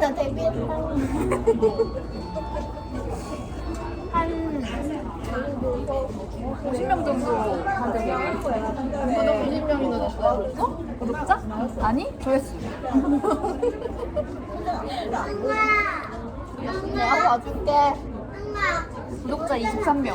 나 데뷔했다. 한 50명 정도 구독 20명이나 됐어요, 벌써? 구독자? 아니 조회수 내가 봐줄게. 구독자 23명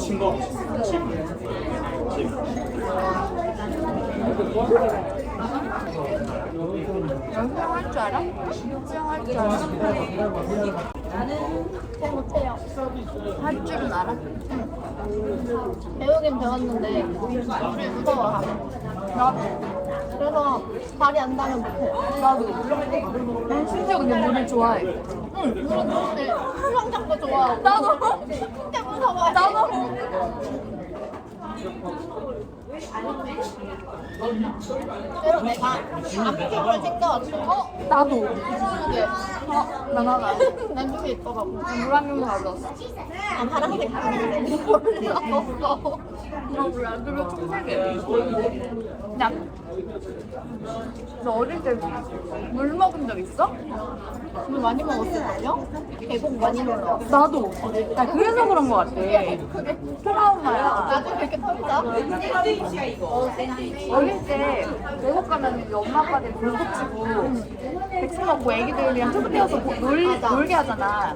친거 수영할 줄 알아? 알아? 잘 못해요. 할 줄은 알아? 배우긴 배웠는데 물을 무서워하. 그래서 발이 안 닿으면 못해. 나도 난 심지어 근데 물을 좋아해 응, 물은 좋은데 수영 장도 좋아하고. 나도 진짜 무서워해. 나도 그래서 내가 암기를 챙겨왔어. 어? 나도 어? 나 나가 난 여기 있더라고. 물한 병 가져왔어 아, 파란색 몰랐어. 나 몰라 그리고 청색이야 그냥 너 어릴 때 물 먹은 적 있어? 물 많이 먹었을걸요? 계곡 많이 놀러 왔어. 나도 나 그래서 그런 거 같아 트라우마야 나도 그렇게 털자. 어릴 때 외국 가면 엄마 아빠들 불 붙이고 백숙 먹고 애기들이랑 튜브 떼어서 뭐 놀, 놀게 하잖아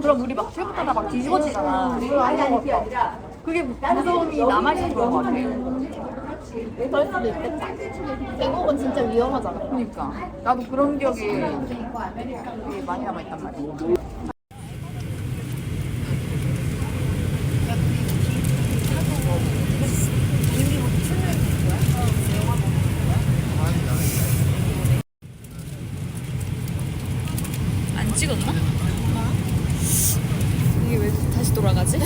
그럼 우리 막 타다 막 뒤집어지잖아 그게 무서움이 남아있는 거 같아 그럴 수도 있겠다. 계곡은 진짜 위험하잖아. 그러니까 나도 그런 기억이 되게 많이 남아있단 말이야 안 찍었나? 이게 왜 다시 돌아가지?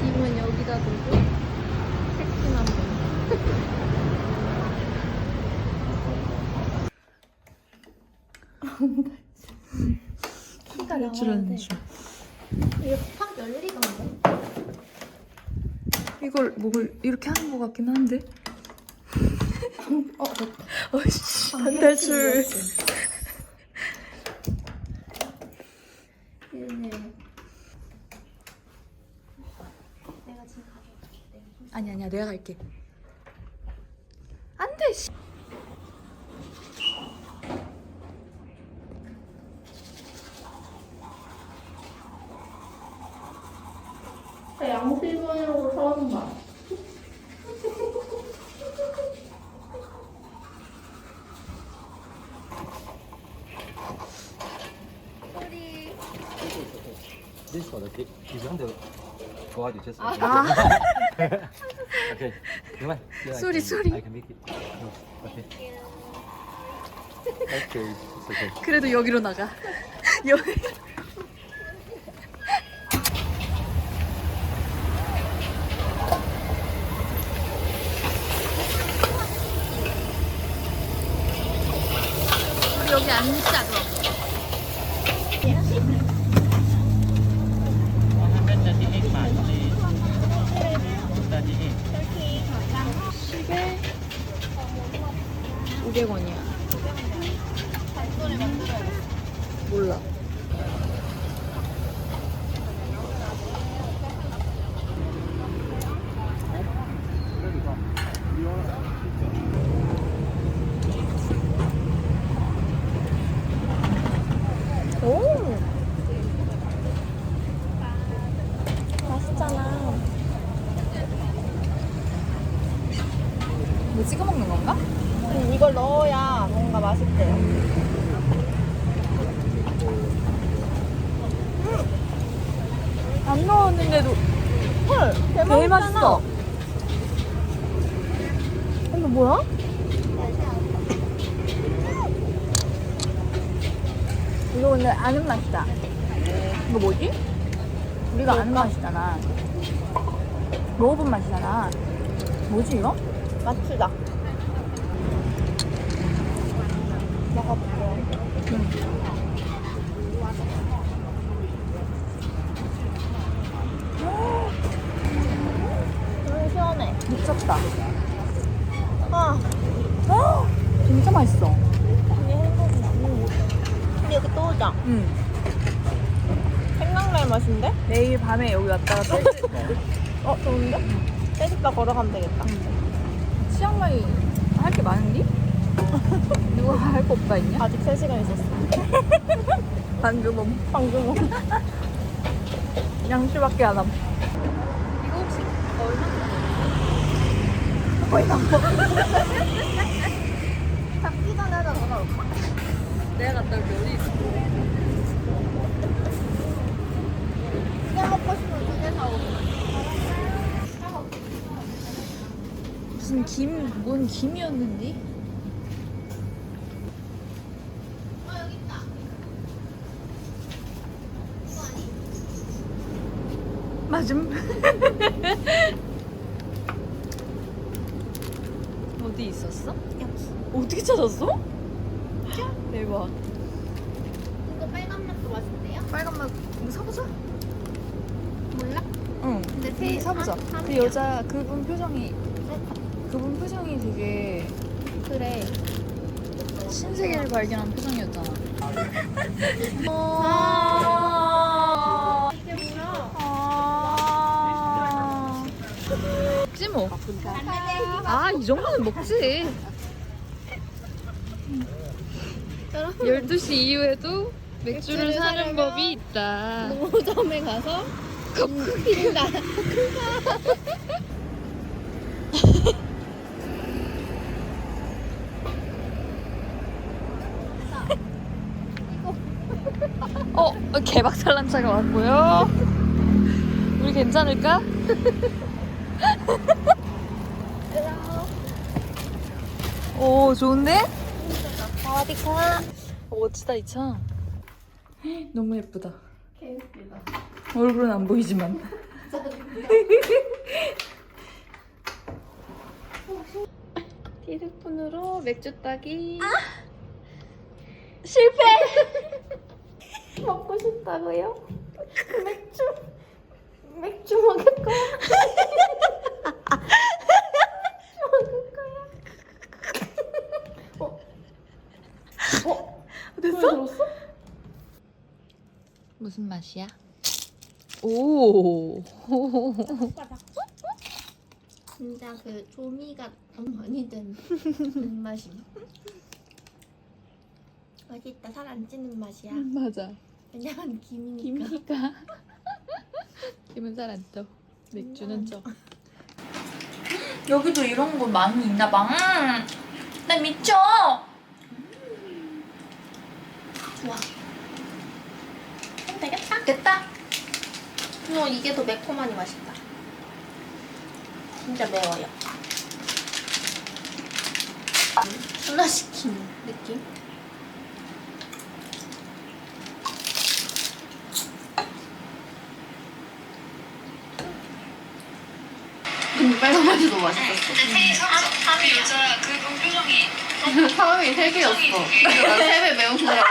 짐은 여기다 두고 택시나 키가 나와야 돼. 이거 팍 열리던데? 이걸 목을 이렇게 하는 것 같긴 한데. 어, 됐다. 어이씨. 얘네. 내가 지금 가져올게. 아니 아니야, 내가 갈게. 안 돼. 씨. 양실문으로 처음 봐. You just 아. Sorry, sorry. I can make it. No. Okay. Okay, it's okay. 그래도 여기로 나가. 여기. 우리 여기 앉자 그럼. 시계 500원이야. 몰라. 오! 맛있잖아. 뭐 찍어 먹는 건가? 음, 이걸 넣어야 뭔가 맛있대요. 안 넣었는데도 헐, 개 대박이잖아. 맛있어. 이거 뭐야? 이거 이거는 아는 맛이다. 이거 뭐지? 우리가 아는 맛이잖아. 먹어본 맛이잖아. 뭐지 이거? 먹어볼게요. 너무 시원해. 미쳤다. 아, 어, 진짜 맛있어. 이게 행복이다. 우리 여기 또 오자. 응. 내일 밤에 여기 왔다가 또 어, 좋은데? 떼집다 걸어가면 되겠다. 치앙마이 할 게 많은디? 누가 할 거 없다 있냐? 아직 3시간 있었어. 방금 방금. 양주밖에 안 함. 이거 혹시 얼마? 거의 다 먹어. 잡기 전에 하자, 전화 올까? 내가 갔다 올게 어디 있어? 그냥 먹고 싶으면 두개 사오고. 무슨 김, 뭔 김이었는데? 맞음. 어디 있었어? 어떻게 찾았어? 대박. 이거 빨간 맛도 맛있대요? 빨간 맛 이거 사보자. 몰라? 응. 근데 그 세- 사보자. 아, 그. 여자 그분 표정이 그분 표정이 되게 그래. 신세계를 발견한 표정이었잖아. 아. 이게 뭐야? 아. 먹지 뭐. 아, 이 정도는 먹지. 12시 이후에도 맥주를 사는 법이 있다. 노점에 가서 빈다. 어, 개박살난 차가 왔고요. 우리 괜찮을까? 오, 좋은데? 어디 가? 어, 멋지다, 이 차. 너무 예쁘다. 개웃기다. 얼굴은 안 보이지만. 티스푼으로 맥주 따기. 실패! 먹고 싶다고요? 맥주. 맥주 먹을 거야. 먹을 거야. 어? 어? 됐어? 무슨 맛이야? 오. 진짜 그 조미가 너무 많이 든 맛이. 맛있다. 살 안 찌는 맛이야. 맞아. 왜냐면 김이니까. 김이니까. 김은 잘 안 떠. 맥주는 쪄. 여기도 이런 거 많이 있나 봐. 음, 나 미쳐. 좋아. 그럼 되겠다. 됐다. 어, 이게 더 매콤하니 맛있다. 진짜 매워요. 순화시키는 느낌? 맛이 너무 맛있었어. 그 여자 그분 표정이. 사람이 세 개였어. 세배 매운 거야.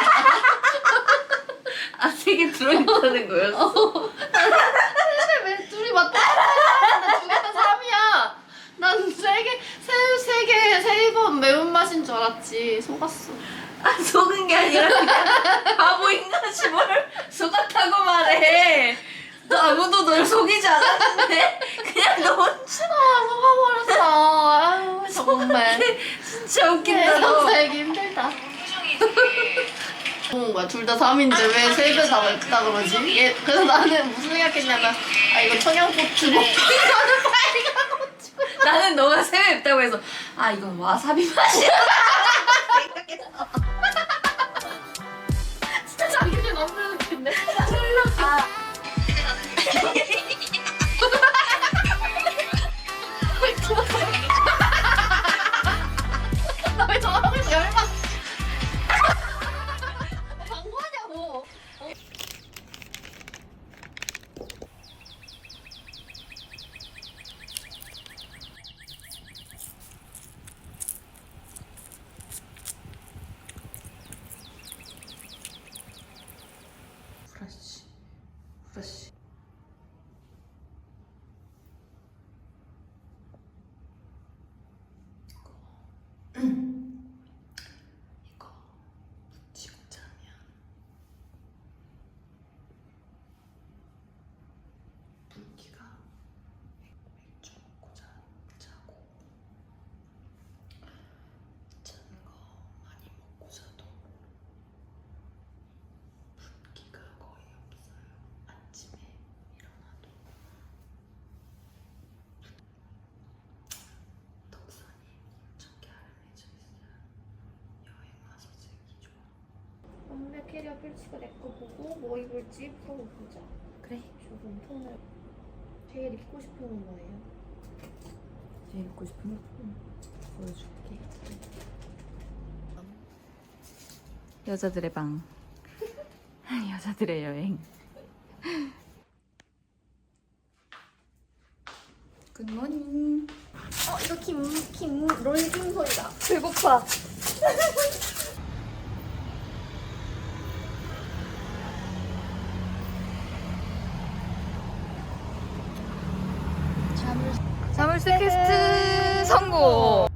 아, 세개 들어있다는 거였어? 왜 둘이 맞다? 나두 개다 3이야. 난 세 개, 세, 세 개, 세번 매운맛인 줄 알았지. 속았어. 아, 속은 게 아니라 그냥 바보인 거지 뭘 속았다고 말해. 너 아무도 널 속이지 않았는데 그냥 너 혼자 아. 아유, 정말. 진짜 웃긴다 너. 살기 힘들다. 어, 뭐야, 둘 다 3인데 왜세배다 맵다 그러지? 얘, 그래서 나는 무슨 생각했냐면, 아, 이거 청양고추 먹고, 이거는 빨간 고추. 나는 너가 새우 맵다고 해서 아 이건 와사비 맛이야. 진짜 자기들 너무 웃긴데? 아. 경매 캐리어 펼치고 내 거 보고 뭐 입을지 풀어보자. 그래. 조금 톤을 제일 입고 싶은 건 뭐예요? 제일 입고 싶은 거? 보여줄게. 여자들의 방. 여자들의 여행. 굿모닝. 어 이거 김 김 롤김 소리다. 배고파. 자물쇠 퀘스트 성공. 어,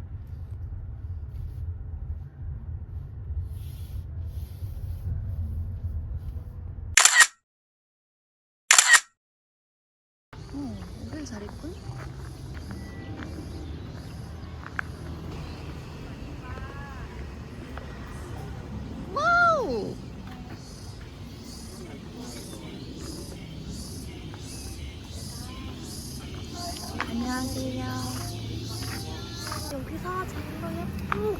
오길 잘했군. 와우. 안녕하세요. 여기서 자는 거 예쁘.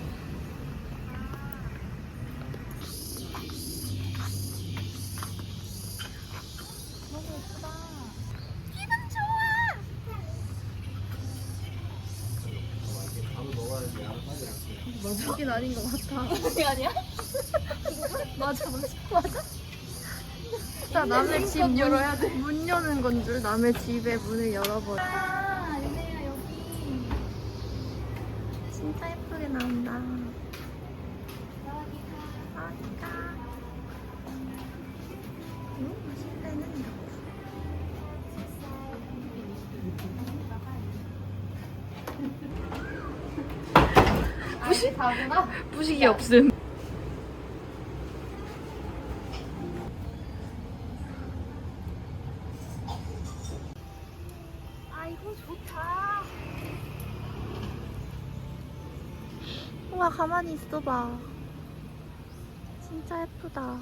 너무 예쁘다. 기분 좋아. 여긴 아닌 것 같아. 아니 아니야? 맞아 맞아 맞아. 자 남의 집 열어야 돼. 문 여는 건 줄 남의 집에 문을 열어버려. 아, 유네야 여기. 진짜 예쁘게 나온다. 다구나. 부식이 없음. 아이고 좋다. 우와 가만히 있어봐. 진짜 예쁘다.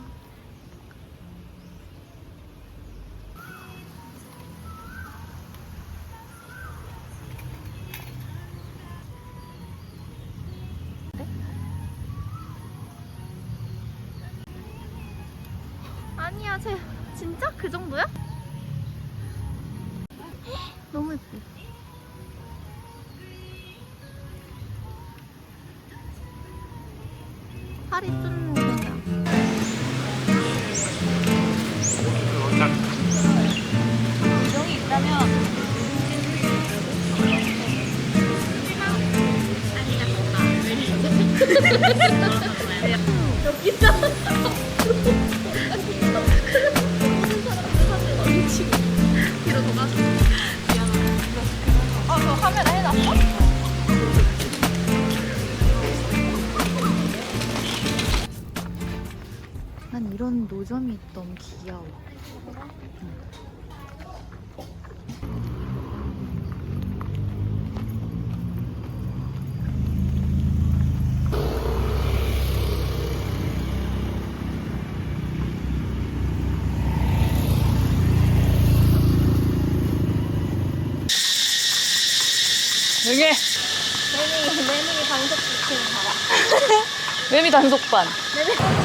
너무 귀여워. 조용히 해. 매미, 매미 방석 시키는 봐라. 매미 단속반. 오,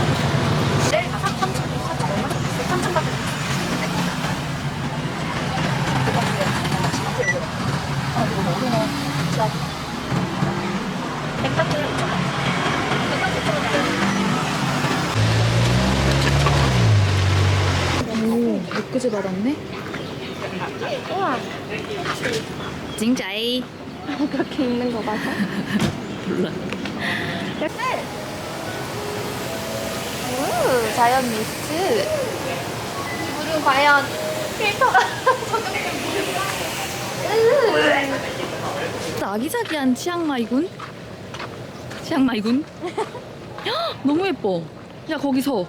엊그제 받았네? 우와, 징자이. 그렇게 있는 거 맞아? 몰라. 오, 자연 미스트. 이 물은 과연 필터가 아기자기한 치앙마이군? 치앙마이군? 헉, 너무 예뻐. 야, 거기서.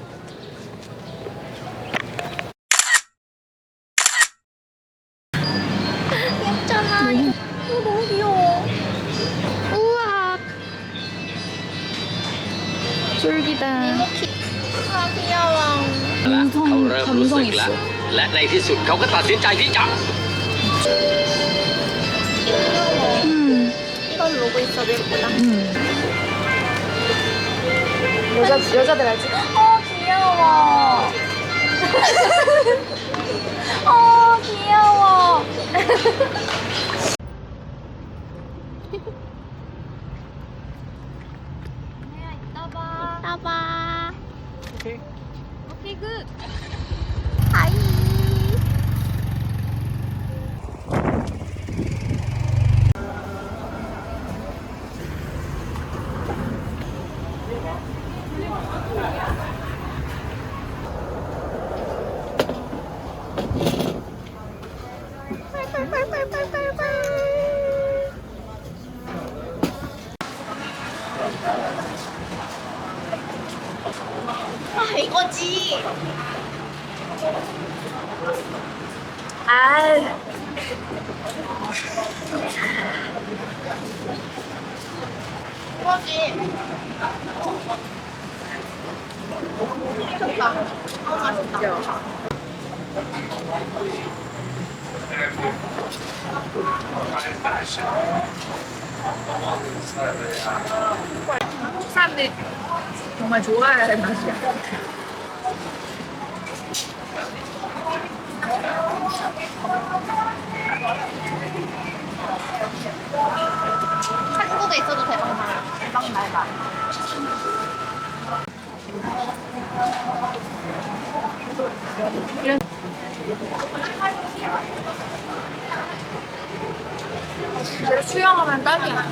너무 귀여워. 우와. 쫄기다. 이모키. 아, 귀여워. เขา 감성, เริ่มรู้ 감성 สึกแล้ว 있어. และในที่สุดเขาก็ตัดสินใจที่จะ 음, 이건 로고 있어도 예쁘다. 음. 여자, 여자들 알지? 어, 귀여워. 귀여워. 어, 귀여워. 오케이, 굿. 하이. 아, 이거지. 아. 미쳤다. 너무 맛있다. 사람들이 정말 좋아해야 할 맛이야. 한국에 있어도 대박 나. 대박 날 맛. 이런 수영하면 딱이야.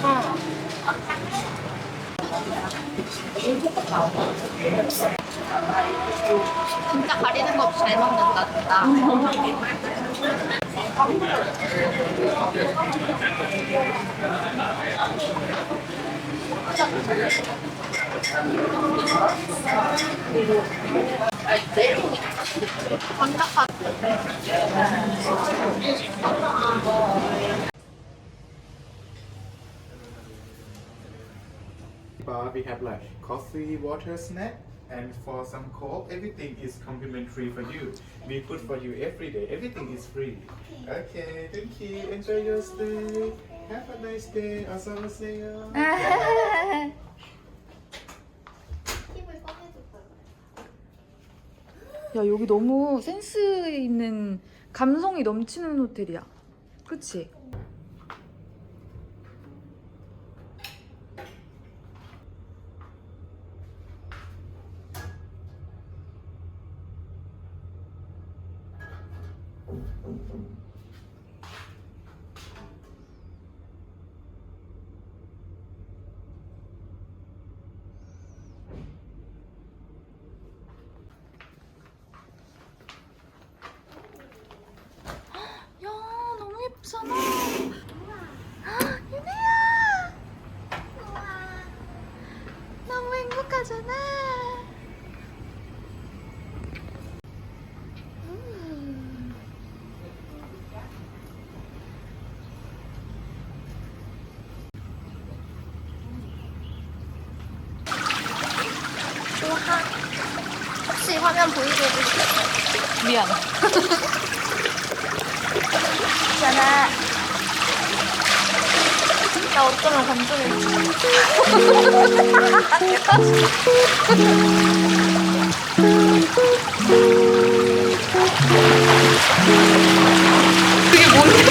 진짜 가리는 거 없이 잘 먹는다, 진짜. bar we have like coffee, water, snack, and for some coke, everything is complimentary for you. We put for you every day. Everything is free. Okay, thank you. Enjoy your stay. Have a nice day. 어서 오세요. 야 여기 너무 센스 있는 감성이 넘치는 호텔이야. 그치? 야 너무 예쁘잖아. 유나야. 너무 행복하잖아. 음. 화면 보이게 해주세요. 미안. 있잖아. 나 어쩌면 감정이 그게 뭔지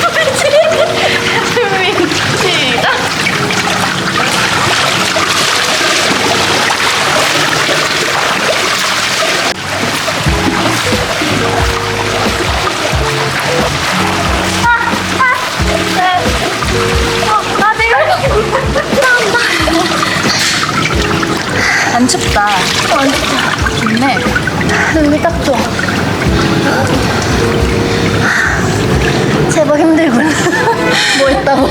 안 춥다. 안 춥다. 좋네. 여기 딱 좋아. 제법 힘들군. 뭐 했다고?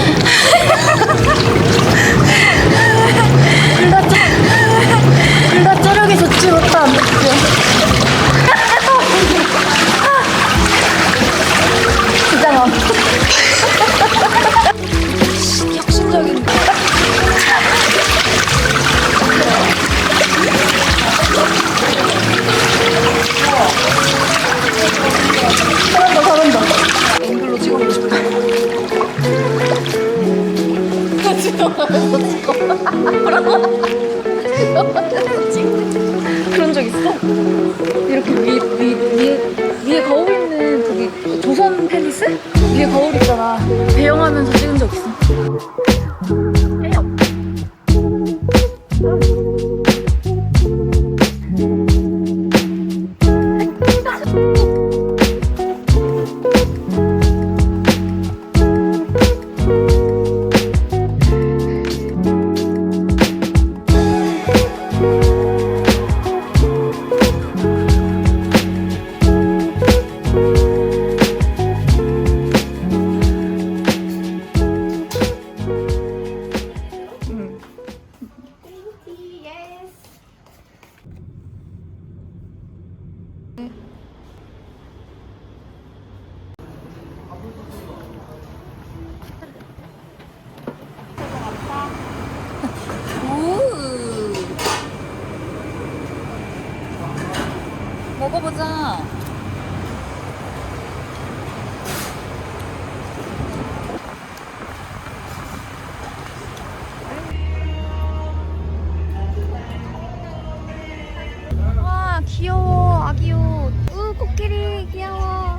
와 귀여워 아기 옷. 우 코끼리 귀여워.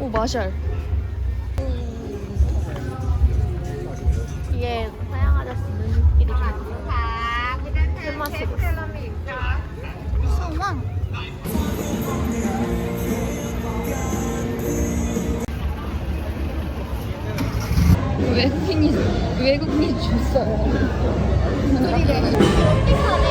오 마샬. 뒤에 서양 아저씨 눈길이 좀술 마시고 있어. 무서워. 외국인이 외국인이 줬어요.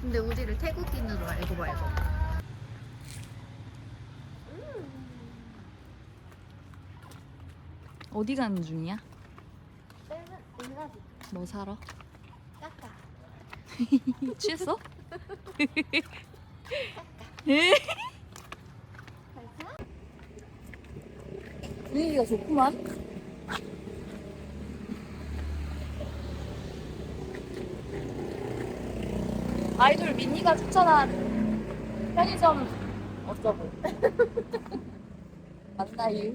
근데 우리를 태국인으로 알고 말고. 어디 가는 중이야? 뭐 사러? 까까. 취했어? 분위기가 좋구만. 아이돌 미니가 추천한 편의점 어쩌고. 맞나요?